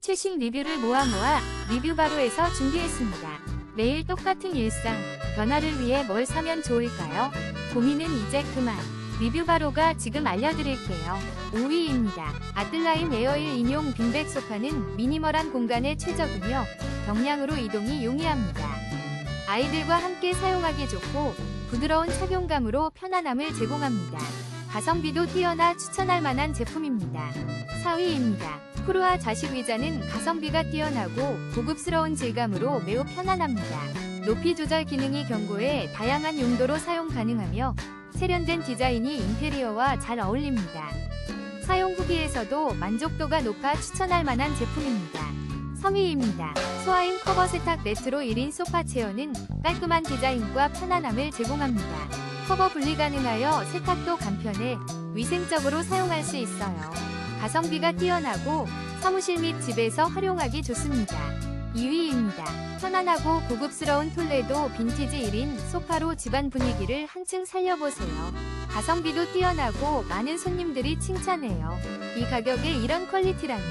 최신 리뷰를 모아 모아 리뷰 바로에서 준비했습니다. 매일 똑같은 일상, 변화를 위해 뭘 사면 좋을까요? 고민은 이제 그만. 리뷰 바로가 지금 알려드릴게요. 5위입니다. 아틀라인 에어일 인용 빈백 소파는 미니멀한 공간에 최적이며 경량으로 이동이 용이합니다. 아이들과 함께 사용하기 좋고 부드러운 착용감으로 편안함을 제공합니다. 가성비도 뛰어나 추천할 만한 제품입니다. 4위입니다. 프로아 자식 의자는 가성비가 뛰어나고 고급스러운 질감으로 매우 편안합니다. 높이 조절 기능이 견고해 다양한 용도로 사용 가능하며 세련된 디자인이 인테리어와 잘 어울립니다. 사용 후기에서도 만족도가 높아 추천할 만한 제품입니다. 3위입니다. 소아임 커버 세탁 네트로 1인 소파 체어는 깔끔한 디자인과 편안함을 제공합니다. 커버 분리 가능하여 세탁도 간편해 위생적으로 사용할 수 있어요. 가성비가 뛰어나고 사무실 및 집에서 활용하기 좋습니다. 2위입니다. 편안하고 고급스러운 톨레도 빈티지 1인 소파로 집안 분위기를 한층 살려보세요. 가성비도 뛰어나고 많은 손님들이 칭찬해요. 이 가격에 이런 퀄리티라니.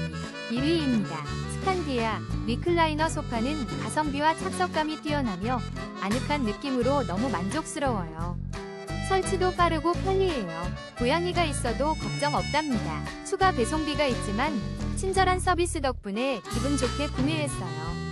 1위입니다. 스칸디아 리클라이너 소파는 가성비와 착석감이 뛰어나며 아늑한 느낌으로 너무 만족스러워요. 설치도 빠르고 편리해요. 고양이가 있어도 걱정 없답니다. 추가 배송비가 있지만 친절한 서비스 덕분에 기분 좋게 구매했어요.